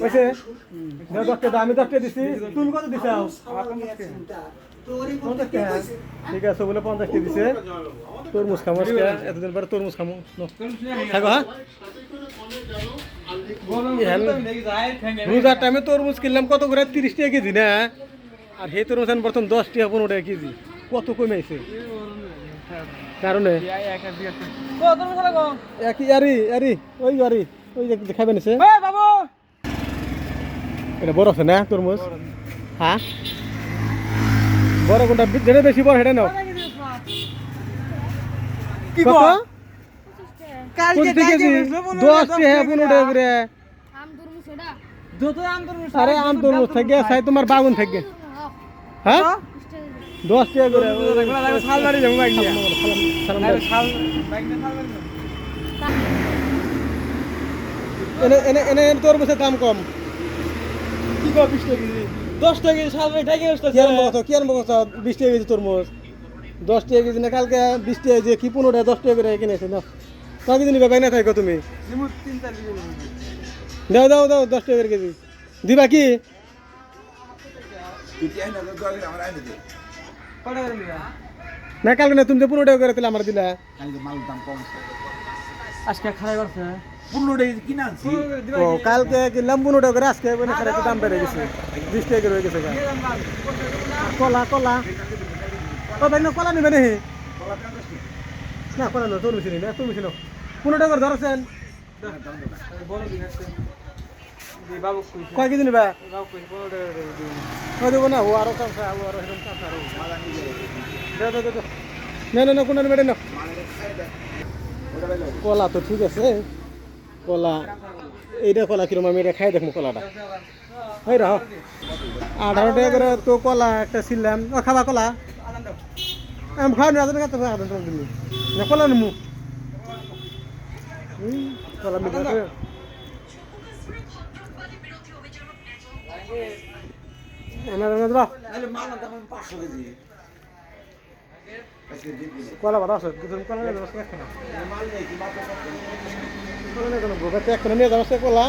হয়েছে দাও দশটা দাও, আমি দশটা দিছি তুমি কত দিছাও ঠিক আছে বলে পঞ্চাশ টাকা দিছে। তরমুজ খামো এতদিন পরে তরমুজ খামো। থাকো হ্যাঁ? রোজার টাইমে তরমুজ কিনলাম কত করে? তিরিশ টাকা কেজি না? আর সেই তরমুজ প্রথম দশ টাকা পনেরো টাকা কেজি। কত কমেছে কারণে? একই আরি আরি ওই আরি ওই দেখাবেন এসে এটা বড় আছে না তরমুজ? হ্যাঁ। বড় কোনটা? যেটা বেশি বড় সেটা নাও। কি কত? দশ টাকা পনেরো টাকা করে। আরে আম তরমুজ থেকে চাই তোমার বাগুন থেকে। হ্যাঁ? দশ টাকা করে। এনে এনে এনে এনে তরমুজের দাম কম। কি গো বিশ টাকা কেজি দশ টাকা কেজি শাল বাড়ি টাকা কি আর মগজ কি আর মগজ বিশ টাকা কেজি তরমুজ? দশ টাকা কেজি না কালকে বিশ টাকা কেজি কি পনেরো টাকা দশ টাকা করে কিনেছে না কয় কেজি নিবে বাইনা থাকো তুমি। নিমু তিন চার কেজি নিমু। দাও দাও দাও দশ টাকা করে কেজি। দিবা কি? কটা করে নিবা? না কালকে না তুমি তো পনেরো টাকা করে দিলে আমার দিলা। আজকে খারাপ করছে। ও কি? কালকে কিনলাম পনেরো টাকা করে আজকে মানে দাম বেড়ে গেছে। বিশ টাকা করে হয়ে গেছে। কলা কলা। ও ভাই না কলা নেবে নাকি? না কলা না তোর মিশিনি না তোর মিশিনো পনেরো টাকা করে ধরছেন। কয় কেজি নেবা? দিবি। না ও আরও কাম ও আরও এরকম কাম আরও না না না কোনো নেবে না। কলা তো ঠিক আছে। কলা এইটা কলা কিরম? আমি এটা খাই দেখব কলাটা। এই রহ আঠারো টাকা করে তো কলা একটা ছিলাম। ও খাবা কলা? আমি খাওয়া না আধার কাছে আধার টাকা দিলি। না কলা হুম, কলা দাও কেজি আজকে দিন দিলে কলা বাদ আছে দুজন কলা নিয়ে যাব একটা কলা নিয়ে যাব একটা কলা?